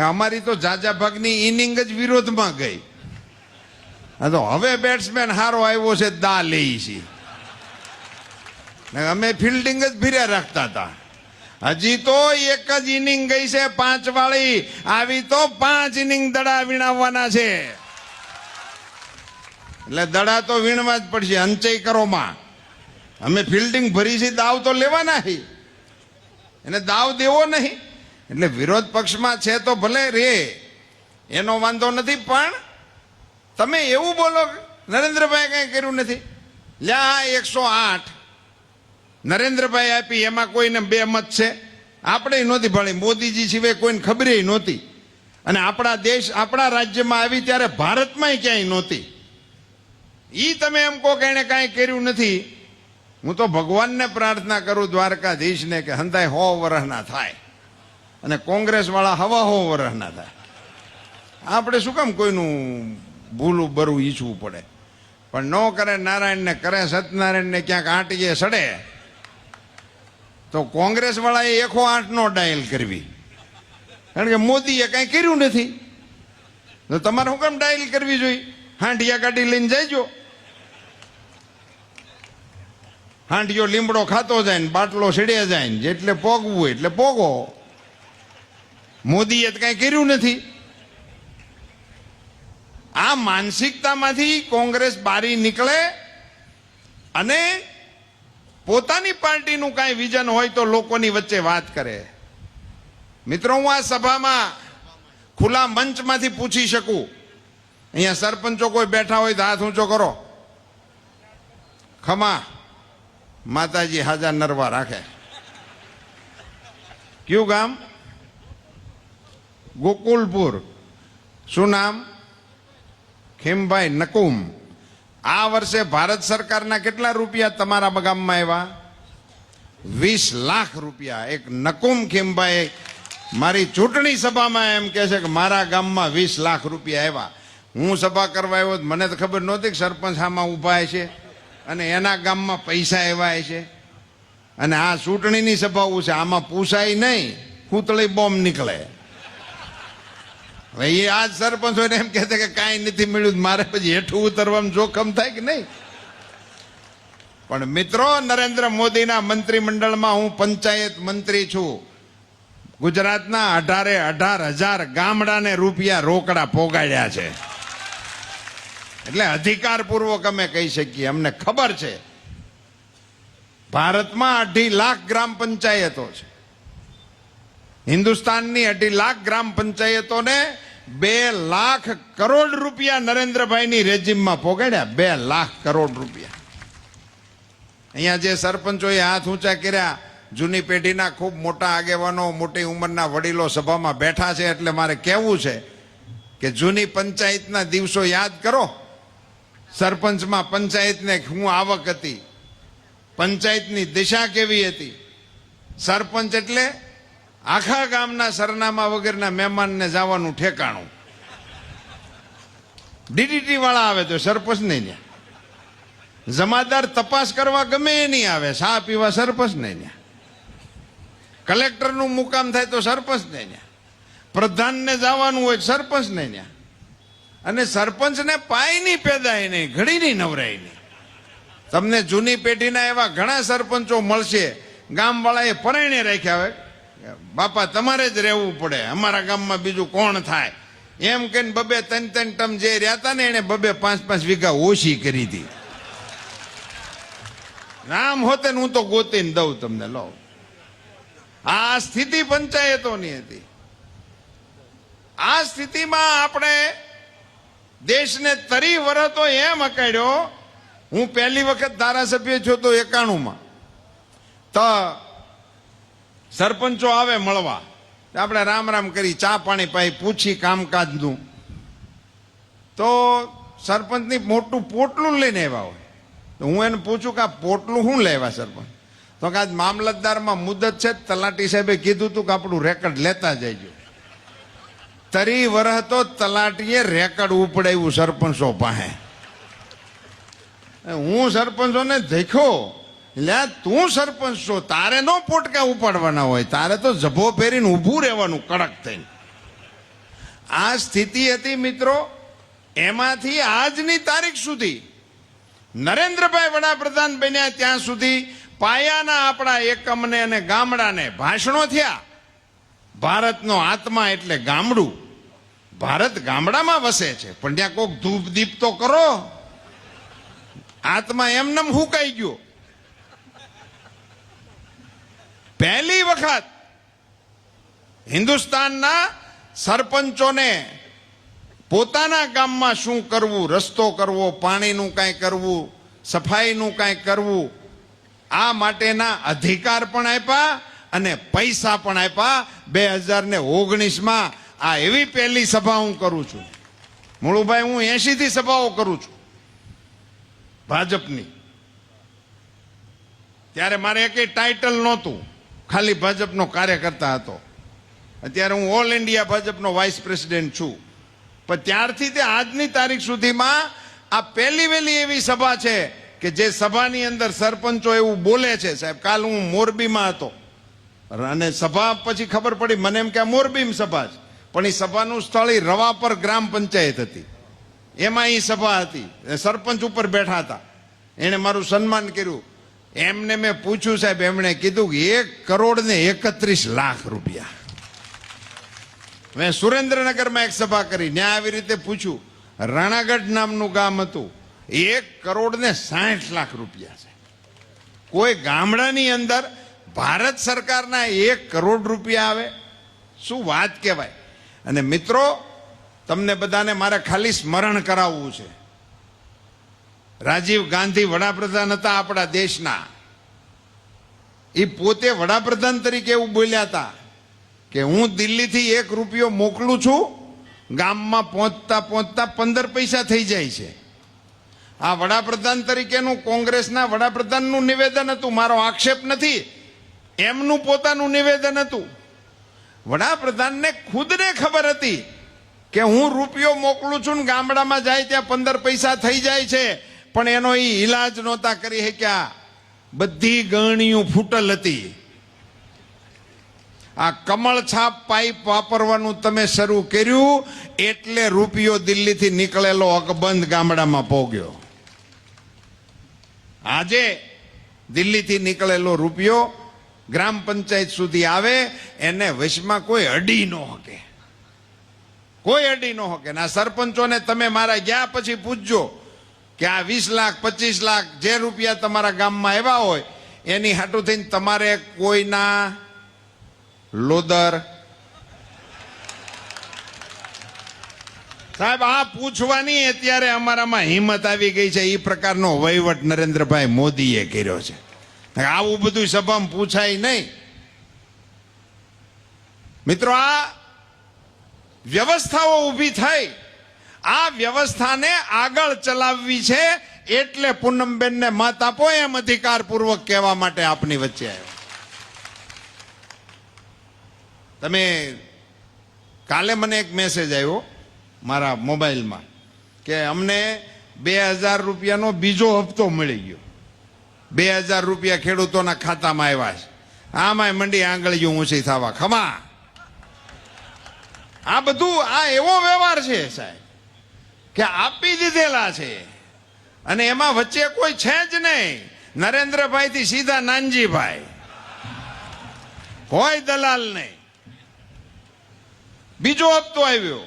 અમારી તો જાજા ભાગની ઇનિંગ જ વિરોધમાં ગઈ. હા તો હવે બેટ્સમેન હારો આવ્યો છે દા લઈ છે. અમે ફિલ્ડિંગ જ ભીર્યા રાખતા હતા. હજી તો એક જ ઇનિંગ ગઈ છે, પાંચ વાળી. આવી તો પાંચ ઇનિંગ દડા વીણાવવાના છે. એટલે દડા તો વીણવા જ પડશે અંચય કરોમાં અમે ફિલ્ડિંગ ભરી છે, દાવ તો લેવાના છે. એને દાવ દેવો નહીં. એટલે વિરોધ પક્ષમાં છે તો ભલે રે, એનો વાંધો નથી, પણ તમે એવું બોલો નરેન્દ્રભાઈ કંઈ કર્યું નથી. લ્યા એકસો આઠ. નરેન્દ્રભાઈ આપી, એમાં કોઈને બે મત છે. આપણે નહોતી ભણી મોદીજી સિવાય કોઈને ખબરે નહોતી. અને આપણા દેશ, આપણા રાજ્યમાં આવી ત્યારે ભારતમાંય ક્યાંય નહોતી. એ તમે એમ કહો કે એણે કાંઈ કર્યું નથી. હું તો ભગવાનને પ્રાર્થના કરું, દ્વારકાધીશને, કે હંધાય હો વરહના થાય. અને કોંગ્રેસ વાળા હવા હો વરહના થાય આપણે શું કામ કોઈનું ભૂલું બરું ઈચ્છવું પડે? પણ ન કરે નારાયણને, કરે સત્યનારાયણને ક્યાંક આંટીએ સડે, તો કોંગ્રેસ વાળાએ એકો આઠનો ડાયલ કરવી. કારણ કે મોદીએ કાંઈ કર્યું નથી. તો તમારે શું કામ ડાયલ કરવી જોઈએ? હાંડિયા કાઢી લઈને જઈજો હાંડિયો લીમડો ખાતો જાય ને, બાટલો સીડ્યા જાય ને, જેટલે પોગવું એટલે પોગો. મોદીએ તો કંઈ કર્યું નથી. આ માનસિકતામાંથી કોંગ્રેસ બારી નીકળે અને પોતાની પાર્ટીનું કાંઈ વિઝન હોય તો લોકોની વચ્ચે વાત કરે. મિત્રો, હું આ સભામાં ખુલ્લા મંચમાંથી પૂછી શકું. અહીંયા સરપંચો કોઈ બેઠા હોય તો હાથ ઊંચો કરો. ખમા, માતાજી હાજા નરવા રાખે. કયું ગામ? ગોકુલપુર. શું નામ? ખેમભાઈ નકુમ. આ વર્ષે ભારત સરકારના કેટલા રૂપિયા તમારા ગામમાં આવ્યા? વીસ લાખ રૂપિયા. એક નકુમ ખેમભાઈ મારી ચૂંટણી સભામાં એમ કહે છે કે મારા ગામમાં વીસ લાખ રૂપિયા આવ્યા. હું સભા કરવા આવ્યો મને તો ખબર નહોતી કે સરપંચ આમાં ઊભા છે અને એના ગામમાં પૈસા એવા છે. અને આ ચૂંટણીની સભાઓ છે. આમાં પૂછાય નહીં. કૂતળી બોમ્બ નીકળે. હવે એ આ સરપંચ હોય એમ કહેતા કે કાંઈ નથી મળ્યું, મારે પછી હેઠું ઉતરવામાં જોખમ થાય કે નહીં? પણ મિત્રો, નરેન્દ્ર મોદીના મંત્રીમંડળમાં હું પંચાયત મંત્રી છું. ગુજરાતના અઢારે અઢાર હજાર ગામડાને રૂપિયા રોકડા પોગાડ્યા છે. એટલે અધિકારપૂર્વક અમે કહી શકીએ, અમને ખબર છે. ભારતમાં અઢી લાખ ગ્રામ પંચાયતો છે. હિન્દુસ્તાનની અઢી લાખ ગ્રામ પંચાયતોને બે લાખ કરોડ રૂપિયા નરેન્દ્રભાઈની રેજીમમાં પોગાડ્યા બે લાખ કરોડ રૂપિયા. અહીંયા જે સરપંચોએ હાથ ઊંચા કર્યા, જૂની પેઢીના ખૂબ મોટા આગેવાનો, મોટી ઉંમરના વડીલો સભામાં બેઠા છે એટલે મારે કહેવું છે કે જૂની પંચાયતના દિવસો યાદ કરો. સરપંચમાં પંચાયતને શું આવક હતી. પંચાયતની દિશા કેવી હતી? સરપંચ એટલે આખા ગામના સરનામા વગરના મહેમાનને જવાનું ઠેકાણું. ડીડીટી વાળા આવે તો સરપંચ નહીં ત્યાં જમાદાર તપાસ કરવા ગમે એ નહીં આવે, સા પીવા સરપંચ નહીં ત્યાં કલેક્ટરનું મુકામ થાય તો સરપંચ નહીં ત્યાં પ્રધાનને જવાનું હોય સરપંચ નહીં ત્યાં અને સરપંચને પાય નહીં પેદાય નહીં ઘડીની નવરાય નહીં. તમને જૂની પેઢીના એવા ઘણા સરપંચો મળશે, ગામવાળાએ પરણે રાખ્યા હોય. બાપા, તમારે જ રહેવું પડે. અમારા ગામમાં બીજું કોણ થાય? એમ કે બબે ત્રણ ત્રણ ટમ જે રહ્યા હતા ને, એને બબે પાંચ પાંચ વીઘા ઓછી કરી હતી. નામ હોતે હું તો ગોતીને દઉં તમને, લો. આ સ્થિતિ પંચાયતોની હતી. આ સ્થિતિમાં આપણે દેશને તરી વરતો એમ અકાડ્યો હું પહેલી વખત ધારાસભ્ય છું તો એકાણુંમાં. તો સરપંચો આવે મળવા. આપણે રામ રામ કરી ચા પાણી પાઈ પૂછી કામકાજનું. તો સરપંચની મોટું પોટલું લઈને આવ્યા હોય. તો હું એને પૂછું કે આ પોટલું શું લેવા સરપંચ? તો કે આજ મામલતદારમાં મુદત છે તલાટી સાહેબે કીધું હતું કે આપણું રેકર્ડ લેતા જઈજો તરી વરહ તો તલાટીએ રેકર્ડ ઉપડાવ્યું સરપંચો પાસે. હું સરપંચોને દેખ્યો. એટલે તું સરપંચ છો, તારે નો પોટકા ઉપાડવાના હોય. તારે તો જભો પહેરીને ઊભું રહેવાનું કડક થઈને. આ સ્થિતિ હતી મિત્રો, એમાંથી આજની તારીખ સુધી નરેન્દ્રભાઈ વડાપ્રધાન બન્યા ત્યાં સુધી પાયાના આપણા એકમને અને ગામડાને ભાષણો થયા. ભારતનો આત્મા એટલે ગામડું. ભારત ગામડામાં વસે છે, પણ ત્યાં કોક ધૂપ દીપ તો કરો. આત્મા એમનેમ હુકાઈ ગયો. પહેલી વખત હિન્દુસ્તાનના સરપંચોને પોતાના ગામમાં શું કરવું, રસ્તો કરવો, પાણીનું કાંઈ કરવું, સફાઈનું કાંઈ કરવું, આ માટેના અધિકાર પણ આપ્યા અને પૈસા પણ આપ્યા. બે હજાર ને ઓગણીસમાં આ એવી પહેલી સભા હું કરું છું. મુળુભાઈ, હું એસીથી સભાઓ કરું છું ભાજપની. ત્યારે મારે એકેય ટાઇટલ નહોતું. ખાલી ભાજપનો કાર્યકર્તા હતો. અત્યારે હું ઓલ ઇન્ડિયા ભાજપનો વાઇસ પ્રેસિડેન્ટ છું. પણ ત્યારથી તે આજની તારીખ સુધીમાં આ પહેલી વહેલી એવી સભા છે કે જે સભાની અંદર સરપંચો એવું બોલે છે, સાહેબ, કાલ હું મોરબીમાં હતો. અને સભા પછી ખબર પડી, મને એમ કે આ મોરબીમ સભા છે. પણ એ સભાનું સ્થળ એ રવાપર ગ્રામ પંચાયત હતી. એમાં એ સભા હતી. સરપંચ ઉપર બેઠા હતા. એણે મારું સન્માન કર્યું. એમને મેં પૂછ્યું, સાહેબ, એમણે કીધું કે એક કરોડ ને એકત્રીસ લાખ રૂપિયા. મેં સુરેન્દ્રનગરમાં એક સભા કરી ત્યાં આવી રીતે પૂછ્યું. રાણાગઢ નામનું ગામ હતું. એક કરોડ ને સાઠ લાખ રૂપિયા છે. કોઈ ગામડાની અંદર ભારત સરકારના એક કરોડ રૂપિયા આવે? શું વાત કહેવાય? અને મિત્રો, તમને બધાને મારે ખાલી સ્મરણ કરાવવું છે. રાજીવ ગાંધી વડાપ્રધાન હતા આપણા દેશના. એ પોતે વડાપ્રધાન તરીકે એવું બોલ્યા હતા કે હું દિલ્હીથી એક રૂપિયો મોકલું છું, ગામમાં પહોંચતા પહોંચતા પંદર પૈસા થઈ જાય છે. આ વડાપ્રધાન તરીકેનું કોંગ્રેસના વડાપ્રધાનનું નિવેદન હતું, મારો આક્ષેપ નથી, એમનું પોતાનું નિવેદન હતું. વડાપ્રધાનને ખુદને ખબર હતી કે હું રૂપિયો મોકલું છું ને ગામડામાં જાય ત્યાં પંદર પૈસા થઈ જાય છે પણ એનો એ ઈલાજ નહોતા કરી શક્યા. બધી ગરણીઓ ફૂટલ હતી. આ કમળ છાપ પાઇપ વાપરવાનું તમે શરૂ કર્યું એટલે રૂપિયો દિલ્હીથી નીકળેલો અકબંધ ગામડામાં પોગ્યો. આજે દિલ્હીથી નીકળેલો રૂપિયો ગ્રામ પંચાયત સુધી આવે, એને વશમાં કોઈ અડી ન શકે કોઈ અડી ન શકે ના સરપંચોને તમે મારા ગયા પછી પૂછજો કે આ વીસ લાખ, પચીસ લાખ જે રૂપિયા તમારા ગામમાં આવ્યા હોય, એની હાટું થઈને તમારે કોઈના લોદર. સાહેબ, આ પૂછવાની અત્યારે અમારામાં હિંમત આવી ગઈ છે. એ પ્રકારનો વહીવટ નરેન્દ્રભાઈ મોદીએ કર્યો છે. આવું બધું સભામાં પૂછાય નહીં. મિત્રો, આ વ્યવસ્થાઓ ઊભી થઈ. આ વ્યવસ્થાને આગળ ચલાવવી છે એટલે પૂનમબેનને મત આપો, એમ અધિકારપૂર્વક કહેવા માટે આપની વચ્ચે આવ્યો. તમે કાલે મને એક મેસેજ આવ્યો મારા મોબાઈલમાં કે અમને બે હજાર રૂપિયાનો બીજો હપ્તો મળી ગયો. બે હજાર રૂપિયા ખેડૂતોના ખાતામાં આવ્યા છે. આમાંય મંડી આંગળીઓ ઊંચી થવા. ખમા. આ બધું, આ એવો વ્યવહાર છે સાહેબ. કે આપી દીધેલા છે. અને એમાં વચ્ચે કોઈ છે જ નહીં. નરેન્દ્રભાઈ થી સીધા નાનજીભાઈ. કોઈ દલાલ નહીં. બીજો હપ્તો આવ્યો.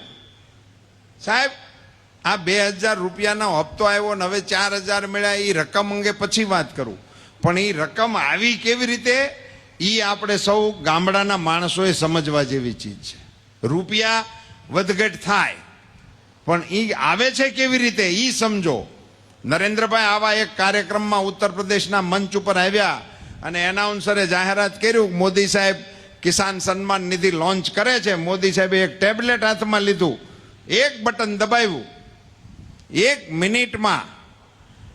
સાહેબ, આ બે હજાર રૂપિયાનો હપ્તો આવ્યો ને હવે ચાર હજાર મળ્યા એ રકમ અંગે પછી વાત કરું. પણ એ રકમ આવી કેવી રીતે? એ આપણે સૌ ગામડાના માણસોએ સમજવા જેવી ચીજ છે. રૂપિયા વધઘટ થાય. પણ એ આવે છે કેવી રીતે? એ સમજો. નરેન્દ્રભાઈ આવા એક કાર્યક્રમમાં ઉત્તર પ્રદેશના મંચ ઉપર આવ્યા અને એનાઉન્સરે જાહેરાત કર્યું મોદી સાહેબ કિસાન સન્માન નિધિ લોન્ચ કરે છે. મોદી સાહેબે એક ટેબ્લેટ હાથમાં લીધું. એક બટન દબાવ્યું. એક મિનિટમાં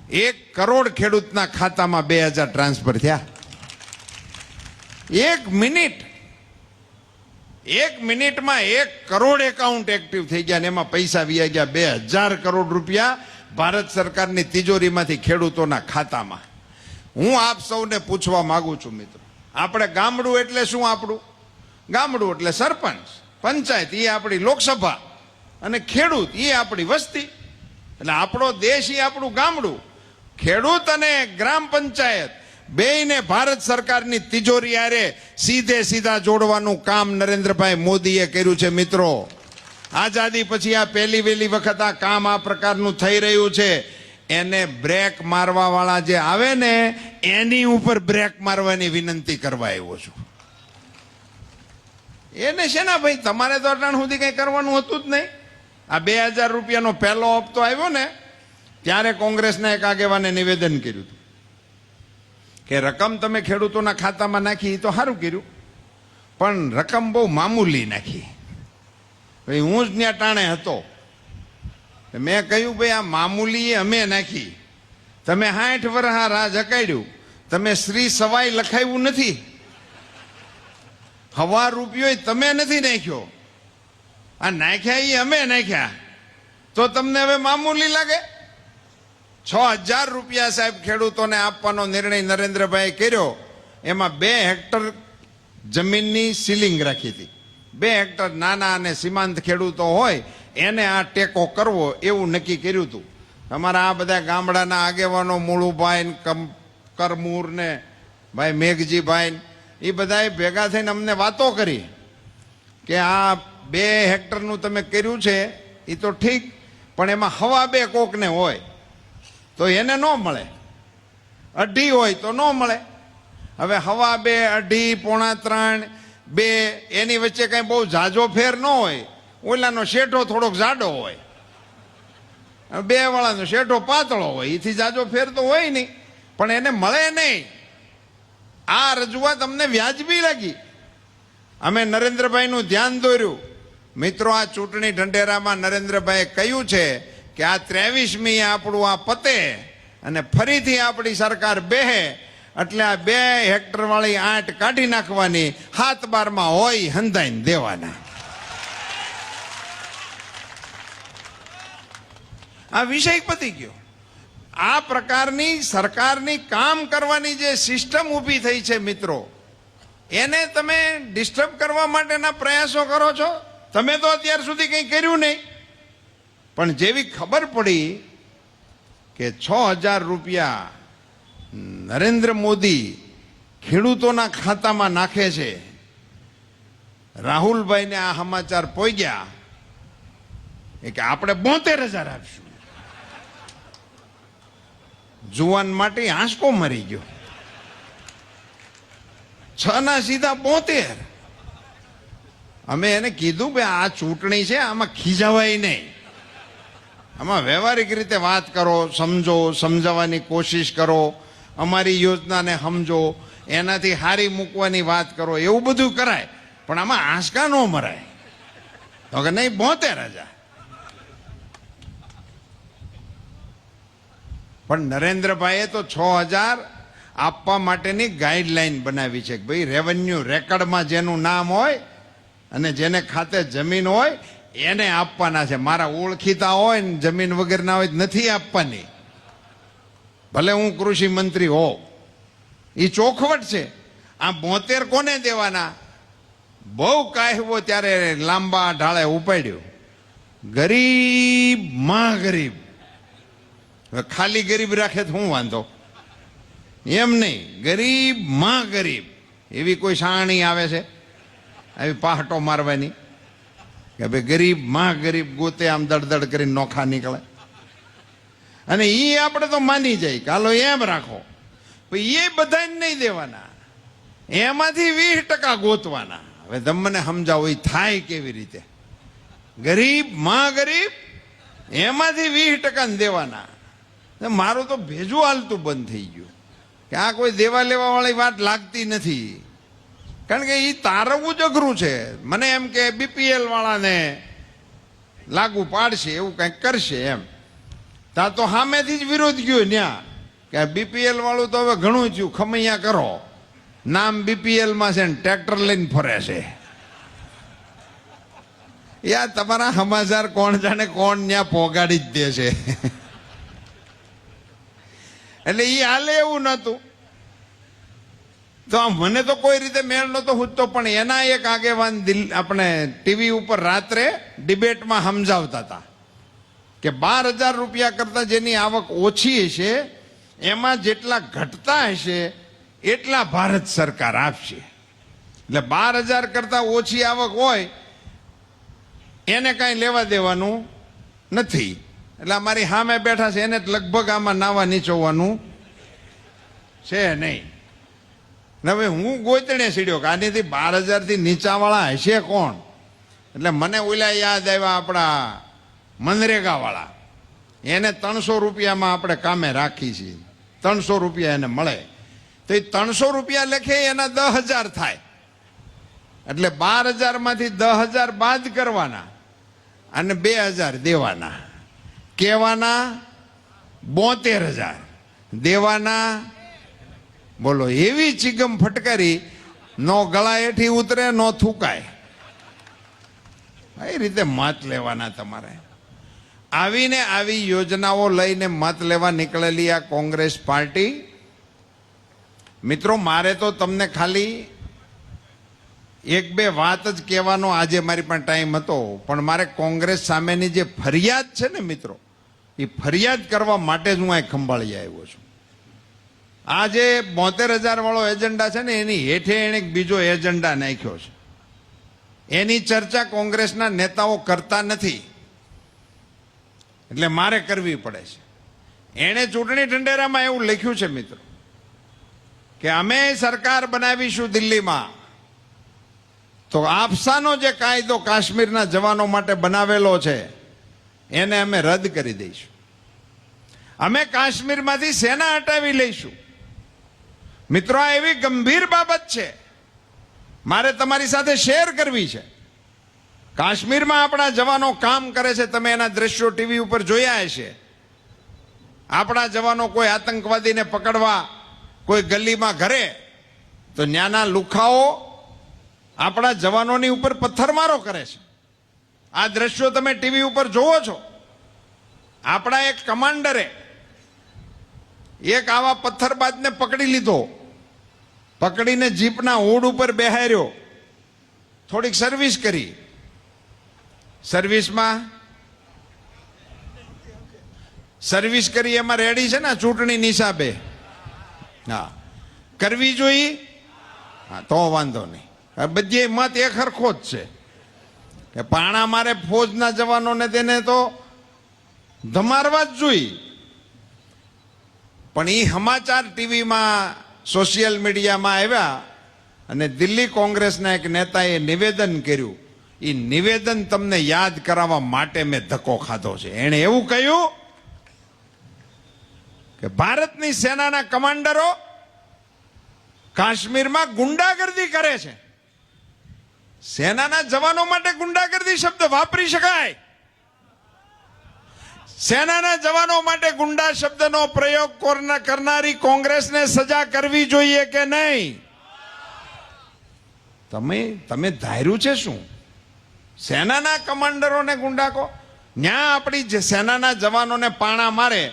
એક કરોડ ખેડૂતના ખાતામાં બે હજાર ટ્રાન્સફર થયા. એક મિનિટ. એક મિનિટમાં એક કરોડ એકાઉન્ટ એક્ટિવ થઈ ગયા અને એમાં પૈસા વી ગયા બે હજાર કરોડ રૂપિયા ભારત સરકારની તિજોરીમાંથી ખેડૂતોના ખાતામાં. હું આપ સૌને પૂછવા માગું છું મિત્રો, આપણે ગામડું એટલે શું આપણું? ગામડું એટલે સરપંચ, પંચાયત એ આપણી લોકસભા અને ખેડૂત એ આપણી વસ્તી. એટલે આપણો દેશ એ આપણું ગામડું. ખેડૂત અને ગ્રામ પંચાયત બેયને ભારત સરકારની તિજોરી આરે સીધે સીધા જોડવાનું કામ નરેન્દ્રભાઈ મોદીએ કર્યું છે, મિત્રો. આઝાદી પછી આ પહેલી વહેલી વખત આ કામ આ પ્રકારનું થઈ રહ્યું છે. એને બ્રેક મારવાવાળા જે આવે ને, એની ઉપર બ્રેક મારવાની વિનંતી કરવા આવ્યો છું. એને છે ને ભાઈ, તમારે તો અટાણ સુધી કંઈ કરવાનું હતું જ નહીં. આ બે હજાર રૂપિયાનો પહેલો હપ્તો આવ્યો ને, ત્યારે કોંગ્રેસના એક આગેવાને નિવેદન કર્યું હતું. કે રકમ તમે ખેડૂતોના ખાતામાં નાખી એ તો સારું કર્યું. પણ રકમ બહુ મામૂલી નાખી. ભાઈ, હું જ ત્યાં ટાણે હતો. મેં કહ્યું, ભાઈ, આ મામૂલી અમે નાખી. તમે સાઠ વર્ષ આ રાહ જકાડ્યું તમે શ્રી સવાઈ લખાવ્યું નથી. હવા રૂપિયો તમે નથી નાખ્યો. આ નાખ્યા એ અમે નાખ્યા. તો તમને હવે મામૂલી લાગે? છ હજાર રૂપિયા સાહેબ ખેડૂતોને આપવાનો નિર્ણય નરેન્દ્રભાઈ કર્યો. એમાં બે હેક્ટર જમીનની સીલિંગ રાખી હતી. બે હેક્ટર નાના અને સીમાંત ખેડૂતો હોય, એને આ ટેકો કરવો એવું નક્કી કર્યું હતું. તમારા આ બધા ગામડાના આગેવાનો મૂળુભાઈ કરમૂર ને ભાઈ મેઘજીભાઈ એ બધાએ ભેગા થઈને અમને વાતો કરી કે આ બે હેક્ટરનું તમે કર્યું છે એ તો ઠીક, પણ એમાં હવા બે કોકને હોય. તો એને ન મળે. અઢી હોય તો ન મળે. હવે હવા બે, અઢી, પોણા ત્રણ, બે, એની વચ્ચે કઈ બહુ ઝાઝો ફેર ન હોય. ઓલાનો શેઠો થોડોક જાડો હોય. બે વાળાનો શેઠો પાતળો હોય. એથી જાજો ફેર તો હોય નહીં, પણ એને મળે નહીં. આ રજૂઆત અમને વ્યાજબી લાગી. અમે નરેન્દ્રભાઈનું ધ્યાન દોર્યું. મિત્રો, આ ચૂંટણી ઢંઢેરામાં નરેન્દ્રભાઈએ કહ્યું છે કે આ ત્રેવીસમી આપણું આ પતે અને ફરીથી આપણી સરકાર બેહે, એટલે આ બે હેક્ટર વાળી આંટ કાઢી નાખવાની હાથ બારમાં હોય હંધાઈને દેવાના. આ વિષય પતી ગયો. આ પ્રકારની સરકારની કામ કરવાની જે સિસ્ટમ ઊભી થઈ છે મિત્રો, એને તમે ડિસ્ટર્બ કરવા માટેના પ્રયાસો કરો છો? તમે તો અત્યાર સુધી કંઈ કર્યું નહીં. પણ જેવી ખબર પડી કે છ હજાર રૂપિયા નરેન્દ્ર મોદી ખેડૂતોના ખાતામાં નાખે છે, રાહુલભાઈને આ સમાચાર પોગ્યા એ કે આપણે બોતેર હજાર આપશું. જુવાન માટે આંસકો મરી ગયો. છ ના સીધા બોતેર. અમે એને કીધું કે આ ચૂંટણી છે, આમાં ખીજાવાય નહીં. આમાં વ્યવહારિક રીતે વાત કરો, સમજો, સમજાવવાની કોશિશ કરો, અમારી યોજનાને સમજો, એનાથી હારી મૂકવાની વાત કરો, એવું બધું કરાય. પણ આમાં આંસકા ન મરાય. તો કે નહીં, બોતેર હજાર. પણ નરેન્દ્રભાઈએ તો છ હજાર આપવા માટેની ગાઈડલાઈન બનાવી છે કે ભાઈ રેવન્યુ રેકર્ડમાં જેનું નામ હોય અને જેને ખાતે જમીન હોય એને આપવાના છે. મારા ઓળખીતા હોય ને જમીન વગરના હોય નથી આપવાની. ભલે હું કૃષિ મંત્રી હો. એ ચોખવટ છે. આ બોતેર કોને દેવાના? બહુ કાહેવો ત્યારે લાંબા ઢાળે ઉપાડ્યો. ગરીબ, માં ગરીબ. ખાલી ગરીબ રાખે તો હું વાંધો? એમ નહીં. ગરીબ, માં ગરીબ. એવી કોઈ સાણી આવે છે? આવી પહાટો મારવાની. કે ભાઈ ગરીબમાં ગરીબ ગોતે આમ દડદડ કરીને નોખા નીકળે. અને એ આપણે તો માની જાય કે હાલો એમ રાખો. એ બધાને નહીં દેવાના. એમાંથી વીસ ટકા ગોતવાના. હવે તમને સમજાવો એ થાય કેવી રીતે? ગરીબમાં ગરીબ એમાંથી વીસ ટકા દેવાના. મારું તો ભેજું હાલતું બંધ થઈ ગયું. કે આ કોઈ દેવા લેવા વાળી વાત લાગતી નથી. કારણ કે એ તારવવું જ છે. મને એમ કે બીપીએલ વાળાને લાગુ પાડશે, એવું કંઈક કરશે એમ. ત્યાં તો સામેથી જ વિરોધ ગયો ત્યાં કે બીપીએલ વાળું તો હવે ઘણું થયું, ખમૈયા કરો. નામ બીપીએલમાં છે ને ટ્રેક્ટર લઈને ફરે છે. યા તમારા સમાચાર કોણ જાણે કોણ ત્યાં પોગાડી જ દે છે. એટલે એ હાલે એવું નહોતું. તો મને તો કોઈ રીતે મેળ નહોતો હૂજતો પણ એના એક આગેવાન દિલ આપણે ટીવી ઉપર રાત્રે ડિબેટમાં સમજાવતા હતા કે બાર હજાર રૂપિયા કરતાં જેની આવક ઓછી હશે, એમાં જેટલા ઘટતા હશે, એટલા ભારત સરકાર આપશે. એટલે બાર હજાર કરતાં ઓછી આવક હોય, એને કાંઈ લેવા દેવાનું નથી. એટલે અમારી સામે બેઠા છે, એને જ લગભગ આમાં નાવા નીચોવાનું છે નહીં. ને હવે હું ગોતણે સીડ્યો કે આનેથી બાર હજારથી નીચાવાળા હશે કોણ? એટલે મને ઓલા યાદ આવ્યા આપણા મનરેગાવાળા. એને ત્રણસો રૂપિયામાં આપણે કામે રાખી છીએ. ત્રણસો રૂપિયા એને મળે. તો એ ત્રણસો રૂપિયા લખે એના દસ હજાર થાય. એટલે બાર હજારમાંથી દસ હજાર બાદ કરવાના અને બે હજાર દેવાના. કહેવાના બોતેર હજાર. દેવાના બોલો, એવી ચિગમ ફટકારી, નો ગળા હેઠી ઉતરે, નો થૂકાય. એ રીતે મત લેવાના તમારે. આવીને આવી યોજનાઓ લઈને મત લેવા નીકળેલી આ કોંગ્રેસ પાર્ટી. મિત્રો, મારે તો તમને ખાલી એક બે વાત જ કહેવાનો આજે મારી પણ ટાઈમ હતો, પણ મારે કોંગ્રેસ સામેની જે ફરિયાદ છે ને મિત્રો, એ ફરિયાદ કરવા માટે જ હું અહીં ખંભાળી આવ્યો છું. આ જે બોતેર હજાર વાળો એજન્ડા છે ને, એની હેઠે એણે બીજો એજન્ડા નાખ્યો છે. એની ચર્ચા કોંગ્રેસના નેતાઓ કરતા નથી. એટલે મારે કરવી પડે છે. એણે ચૂંટણી ઢંઢેરામાં એવું લખ્યું છે, મિત્રો, કે અમે સરકાર બનાવીશું દિલ્હીમાં. તો આપસાનો જે કાયદો કાશ્મીરના જવાનો માટે બનાવેલો છે, એને અમે રદ કરી દઈશું. અમે કાશ્મીરમાંથી સેના હટાવી લઈશું. મિત્રો, આ એવી ગંભીર બાબત છે. મારે તમારી સાથે શેર કરવી છે. કાશ્મીરમાં આપણા જવાનો કામ કરે છે, તમે એના દ્રશ્યો ટીવી ઉપર જોયા હશે. આપણા જવાનો કોઈ આતંકવાદીને પકડવા કોઈ ગલીમાં ઘરે, તો ન્યાના લુખાઓ આપણા જવાનોની ઉપર પથ્થરમારો કરે છે. આ દ્રશ્યો તમે ટીવી ઉપર જોવો છો. આપણા એક કમાન્ડરે એક આવા પથ્થરબાજને પકડી લીધો. પકડીને જીપના ઓડ ઉપર બેહાર્યો. થોડીક સર્વિસ કરી. સર્વિસમાં સર્વિસ કરી, એમાં રેડી છે ને ચૂંટણી નિશાબે હા. કરવી જોઈએ હા, તો વાંધો નહીં. બધી મત એ ખરખો જ છે. કે પાણા મારે ફોજના જવાનોને તેને તો ધમારવા જ જોઈએ પણ એ સમાચાર ટીવીમાં સોશિયલ મીડિયામાં આવ્યા અને દિલ્હી કોંગ્રેસના એક નેતાએ નિવેદન કર્યું. એ નિવેદન તમને યાદ કરાવવા માટે મેં ધક્કો ખાધો છે. એણે એવું કહ્યું કે ભારતની સેનાના કમાન્ડરો કાશ્મીરમાં ગુંડાગર્દી કરે છે. સેનાના જવાનો માટે ગુંડાગર્દી શબ્દ વાપરી શકાય. સેનાના જવાનો માટે ગુંડા શબ્દનો પ્રયોગ કોરના- કરનારી કોંગ્રેસને સજા કરવી જોઈએ કે નહીં? તમે તમે ધાર્યું છે શું? સેનાના કમાન્ડરોને ગુંડા કહો ન્યા આપણી જે સેનાના જવાનોને પાણા મારે,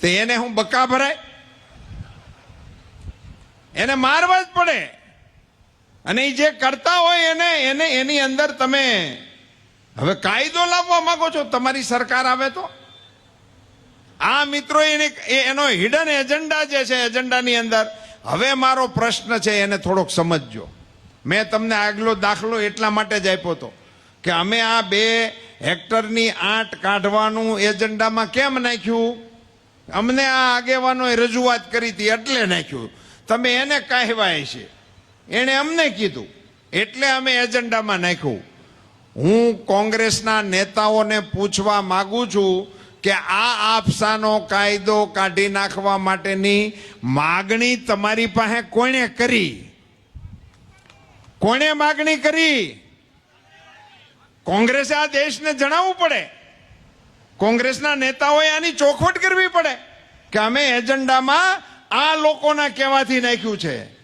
તે એને હું બકા ભરાય? એને મારવા જ પડે. અને એ જે કરતા હોય એને એને એની અંદર તમે હવે કાયદો લાવવા માંગો છો? તમારી સરકાર આવે તો? આ મિત્રો એને હિડન એજન્ડા જે છે એજન્ડાની અંદર, હવે મારો પ્રશ્ન છે, એને થોડોક સમજજો. મેં તમને આગલો દાખલો એટલા માટે જ આપ્યો હતો કે અમે આ બે હેક્ટરની આંટ કાઢવાનું એજન્ડામાં કેમ નાખ્યું? અમને આ આગેવાનોએ રજૂઆત કરી હતી, એટલે નાખ્યું. તમે એને કહેવાય છે. એણે અમને કીધું, એટલે અમે એજન્ડામાં નાખ્યું. હું કોંગ્રેસના નેતાઓને પૂછવા માગું છું કે આ આપસાનો કાયદો કાઢી નાખવા માટેની માગણી તમારી પાસે કોણે કરી? કોણે માગણી કરી? કોંગ્રેસે આ દેશને જણાવવું પડે. કોંગ્રેસના નેતાઓએ આની ચોખવટ કરવી પડે કે અમે એજન્ડામાં આ લોકોના કહેવાથી નાખ્યું છે.